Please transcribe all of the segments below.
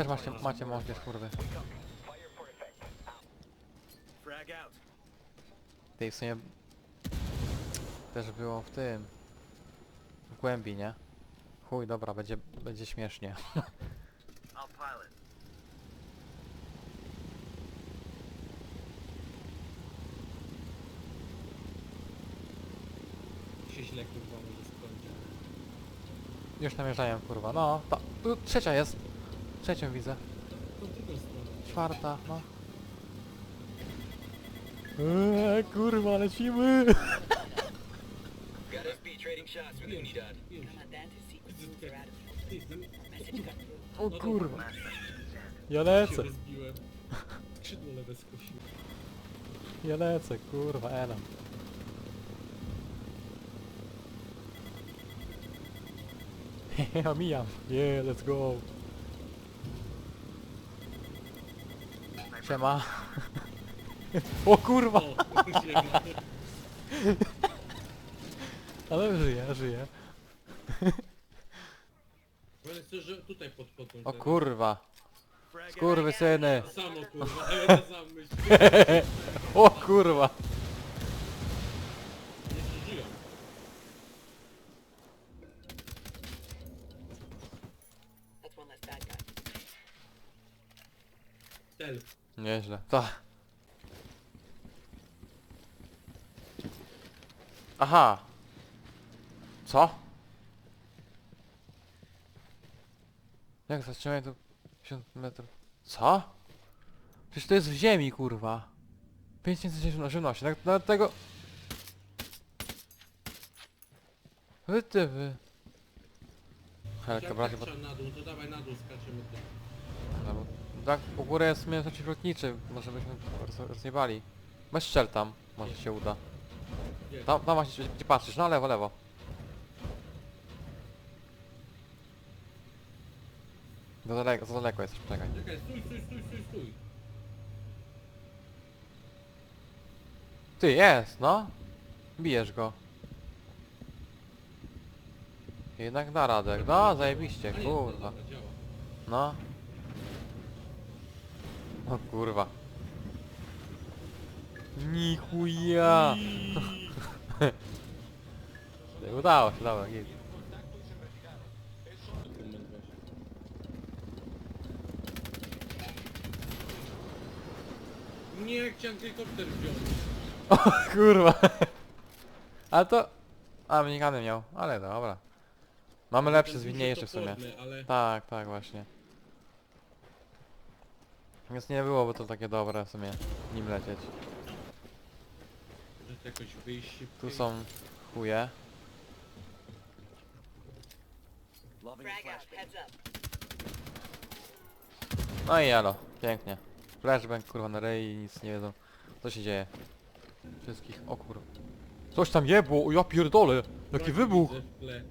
Też macie, macie moździerz, kurwy. Tej w sumie... Też było w tym... W głębi, nie? Chuj, dobra, będzie, będzie śmiesznie. Się źle kurwa może skończyć. Już namierzają, kurwa. No, ta, tu trzecia jest. Trzecią widzę. Czwarta, no. Eee, kurwa, lecimy! O kurwa. Ja lecę, ja lecę, kurwa, Elam. Ja mijam. Yeah, let's go. Siema. O kurwa, O, ziemia. ale. Ale chcę, że tutaj podchodzą. O kurwa, Frag out. kurwy syny. To samo kurwa, a ja to sam myślę. O kurwa. Nie przeżyją. That's one less bad guy. Tel. Nieźle. Tak. Aha. Co? Jak zatrzymaj tu 50 metrów? Co? Przecież to jest w ziemi, kurwa. 5000 żywności, tak dlatego... Wy ty wy. Helka, Jak trzeba na dół, to dawaj na dół skaczemy tym. No tak, u góry jest mięso przeciwlotniczy, może byśmy roz- rozjebali. Bez strzel tam, może się uda. Tam, tam właśnie, gdzie patrzysz, na lewo, lewo. Za daleko, za daleko jest, czekaj. Czekaj, stój, stój, stój, stój, stój. Ty, jest, no. Bijesz go. Jednak da radę, no zajebiście, A nie, kurwa. dobra, działa. No. O kurwa. Nichuja! Udało się, dobra, git. Nie, jak chciałem helikopter wziąć. O kurwa. A to... A, minigany miał, ale dobra. Mamy lepsze, Ten duży zwinniejsze w sumie. toporny, Ale Tak, tak właśnie. Więc nie byłoby to takie dobre w sumie, nim lecieć. to jakoś. Tu są chuje. Loving a Frag out, flashbang. heads up. No i jalo, pięknie. Flashbang kurwa na ryj i nic nie wiedzą. Co się dzieje? Wszystkich, o kurwa. Coś tam jebło, o ja pierdolę! Jaki Braki wybuch! widzę w tle.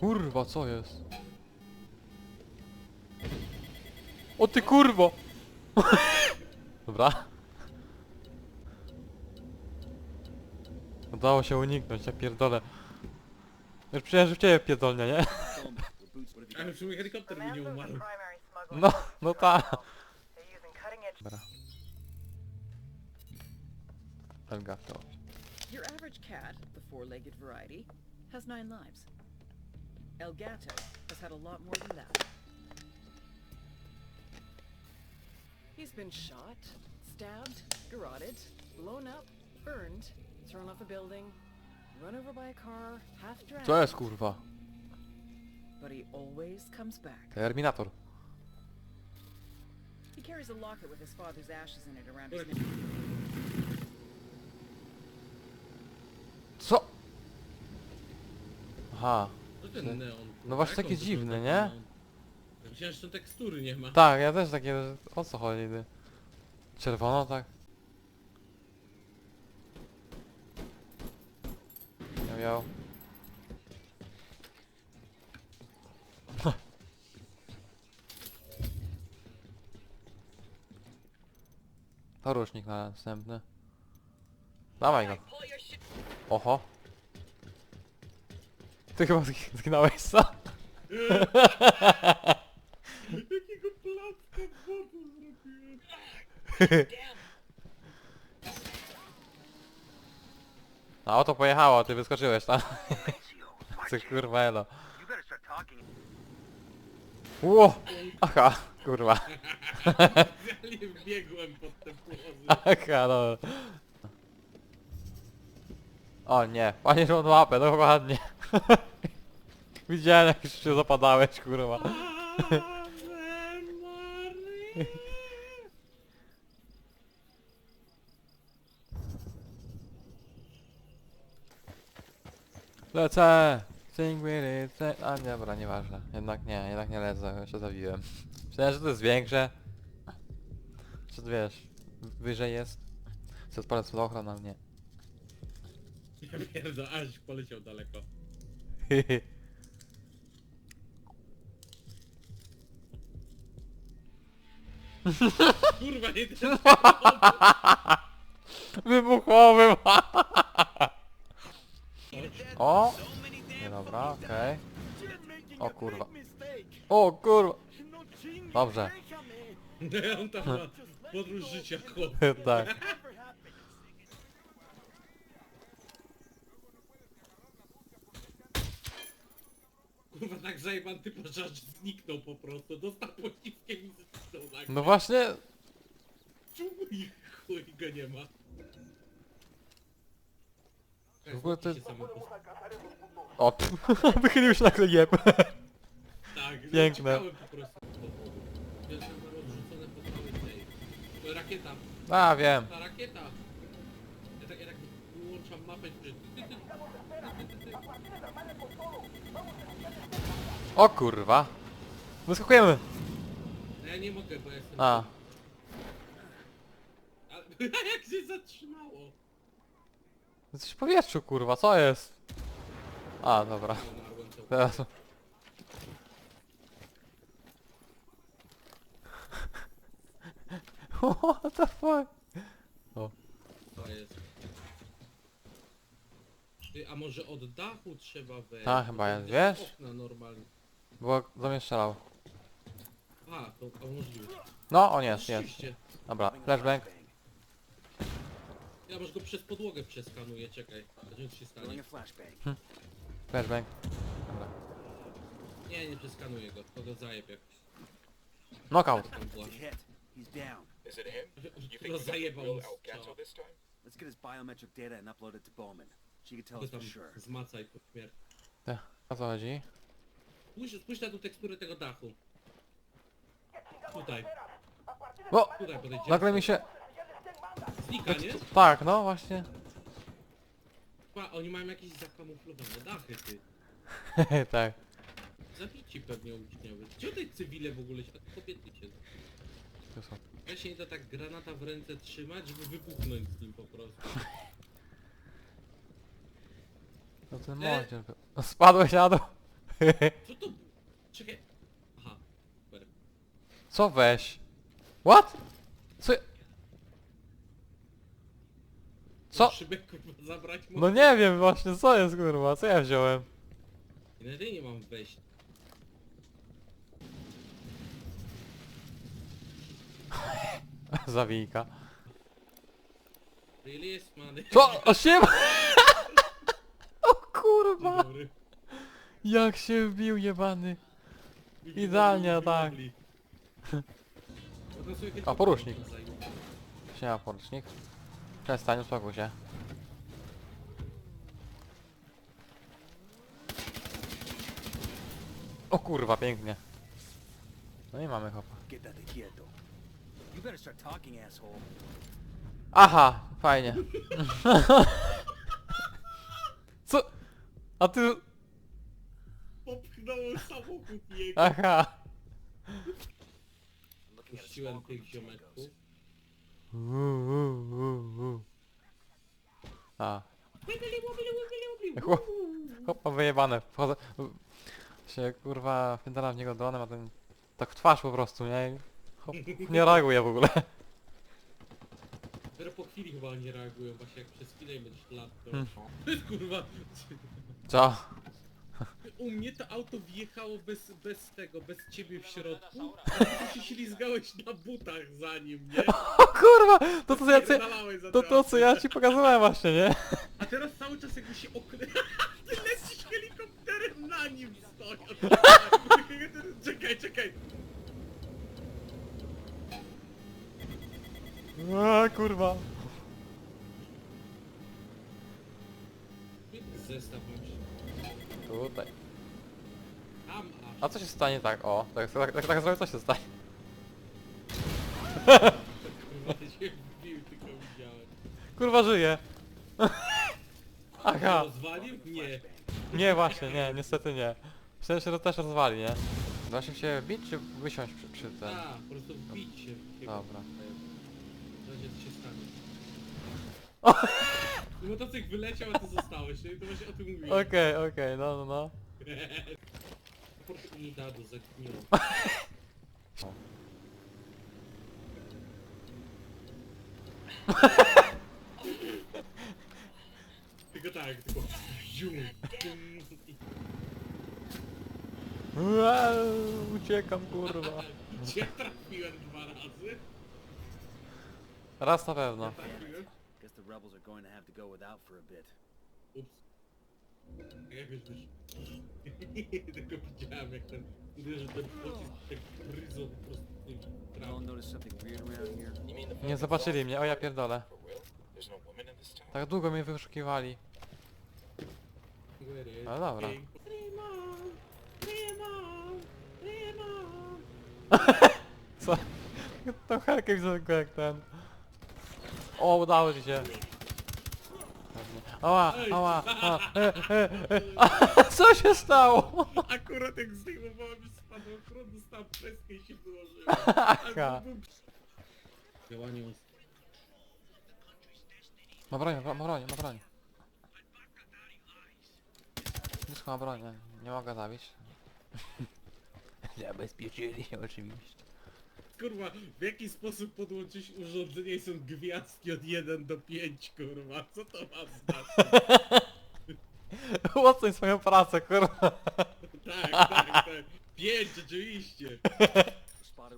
Kurwa, co jest? O ty kurwo! Dobra. Udało się uniknąć, ja pierdolę. Już przecież w ciebie pierdolnie, nie? Ale w sumie helikopter by nie umarł. No, no ta. Dobra. Elgato. Your average cat, the four-legged variety, has nine lives. El Gato has had a lot more than that. He's been shot, stabbed, garroted, blown up, burned, thrown off a building, run over by a car, half drowned. Co jest kurwa? But he always comes back. Terminator. He carries a locket with his father's ashes in it around his neck. Co? Aha. No właśnie jak taki on wygląda, dziwny, ten nie? Że to tekstury nie ma. Tak, ja też takie... O co chodzi? ty? Czerwono, tak? Ja miał... Porusznik na następny. Dawaj go. Oho. Ty chyba zg- zginąłeś, co? Jakiego A oto pojechało, ty wyskoczyłeś tam. Ty kurwa elo. Ło! Aha, kurwa. Nie wbiegłem pod te płozy. Aha, no. O nie, panie rząd łapę, dokładnie. Widziałem jak już się zapadałeś, kurwa. Lecę! Sing with it, sing... A nie, dobra, nieważne. Jednak nie, jednak nie lecę, już się zawiłem. Myślałem, że to jest większe. Czy to wiesz, wyżej jest. Co odpalę spadochron, ale nie. Ja pierdolę, aż poleciał daleko. Kurwa, nie ten Wybuchowym! o! Nie dobra, okej. O kurwa. O kurwa! Dobrze. On tam ma podróż życia, chłop. tak. Kurwa, tak zajebany typ, że zniknął po prostu. Dostał pociskiem i zniknął nagle. No właśnie, Czemu chuj go nie ma? W ogóle to- Się o, wychylił się nagle jeb. Tak, no, Piękne. czekałem po prostu. Odrzucone po całej tej. Rakieta, A, wiem. ta rakieta! Ja tak, ja tak wyłączam mapę że... ty, ty, ty, ty, ty, ty. O kurwa. Wyskakujemy. No Ja nie mogę, bo ja jestem... A, jak się zatrzymało? jesteś w powietrzu kurwa, co jest? A, dobra. Umarłem to. Teraz... What the fuck? To jest. Ty, a może od dachu trzeba wejść? A, chyba Bo jest, to wiesz? Okna normalnie. Bo strzelał. A, to a możliwe. No, on jest, jest. Oczywiście. Dobra, flashbang. Ja może go przez podłogę przeskanuję, czekaj. Zobaczymy co się stanie. A flashbang. Flashbang. Dobra. Nie, nie przeskanuję go, to go zajebie. Knockout. Tam była. Hit. He's down. Is it him? You think No we got the zajebał real mi Elgato strzał. this time? Let's get his biometric data and upload it to Bowman. She can tell Go us tam for sure. zmacaj po śmierci. O co chodzi? Spójrz, spójrz na tą teksturę tego dachu. Tutaj, O! tutaj podejdziemy. Nagle mi się... Znika, nie? Tak, no właśnie. Pa, oni mają jakieś zakamuflowane dachy, ty. tak. Zabici pewnie uczniowie. Gdzie te cywile w ogóle się... A kobiety się... Tu są. Ja się nie da tak granata w ręce trzymać, żeby wybuchnąć z nim po prostu. No ten E. był. No, Spadłeś na dół. Co to... Czekaj... Aha. Super. Co weź? What? Co? Co? Szybę kurwa zabrać mu... No nie wiem właśnie, co jest kurwa, co ja wziąłem? Inaczej nie mam wejść. Zawijka. Really jest many. Co? O siema! O kurwa! Dobry. Jak się wbił jebany. Idealnie, tak. A, porusznik. Siema porucznik. Przestań, uspokój się. O kurwa, pięknie. No i mamy asshole. Aha, fajnie. Co? A ty... Popchnąłem samochód jego. Aha. Puściłem tych ziomeczków. shingles. U, u, u, u. A. Chłop, chłopa wyjebane. Wchodzę... Się kurwa wpędzam w niego dronem, a ten... Tak w twarz po prostu, nie? Chłop nie reaguje w ogóle. Dopiero po chwili chyba nie reagują, właśnie jak przez chwilę im będziesz lat, to... Hmm. To jest kurwa... Co? U mnie to auto wjechało bez, bez tego, bez ciebie w środku, ty się ślizgałeś na butach za nim, nie? O kurwa! To to co ja... Co, Pierdalałeś za to to co ja ci pokazałem właśnie, nie? A teraz cały czas jakby się okry... Ty lecisz helikopterem na nim stojąc! Czekaj, czekaj! A kurwa. Zestaw. Tutaj. A co się stanie tak? O, tak, tak, tak, tak zrobię, co się stanie? Kurwa, ty się wbił, tylko widziałem. Kurwa żyje. Aha. Rozwalił? Nie. Nie właśnie, nie, niestety nie. Myślałem, że to też rozwali, nie? Właśnie się bić czy wysiąść przy, przy tym? A, po prostu wbić się. w takiego- Dobra. Zobaczcie co się stanie. Motocykl wyleciał, a ty zostałeś, nie? To właśnie o tym mówiłem. Okej, okej, no, no, no. Oportunidad zagnił. Tylko tak, tylko zium. Uau, uciekam, kurwa. Gdzie trafiłem dwa razy? Raz na pewno. Trafiłem? Rebels are going to have to go without for a bit. Ups. Jak już wiesz. Tylko widziałem jak ten uderzył ten pocisk bryzą po prostu tym Y'all trawą. notice something weird around here? You mean the Nie zobaczyli mnie, o ja pierdolę. Tak długo mnie wyszukiwali. Dobra. Rymon! Rymon! Rymon! Co? Tą helkę widzę tylko jak ten. O, udało ci się. Ała, ała, ała, e, e, e. Co się stało? Akurat jak zdejmowałem z spadochronu, dostałem preskę i się wyłożyłem. Aha. Działanie Ma broń, ma ma broń, ma broń. Blisko ma broń, nie, nie mogę zabić. Zabezpieczyli się oczywiście. Kurwa, w jaki sposób podłączyć urządzenie i są gwiazdki od 1 do 5, kurwa? Co to ma znaczyć? Oceń swoją pracę, kurwa. Tak, tak, tak. 5, oczywiście. Bo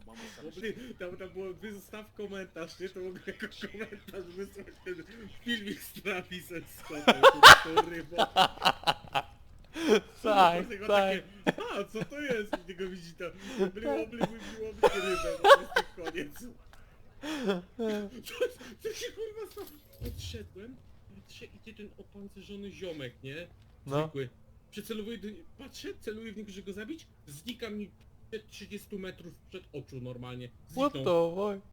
Tam, tam było, wystaw komentarz, nie? To mogę jako komentarz wysłać ten filmik z Travisem Scottem, kurwa, rybą. Tak, Tylko tak. takie, A, co to jest? I tego widzi to. Było, było rybę, po prostu koniec. Co, się kurwa stało? Odszedłem, patrzę, idzie ten opancerzony ziomek, nie? No. Zwykły. Przycelowuję do patrzę, celuję w niego, żeby go zabić, znika mi przed 30 metrów przed oczu normalnie. What Zniknął. the fuck?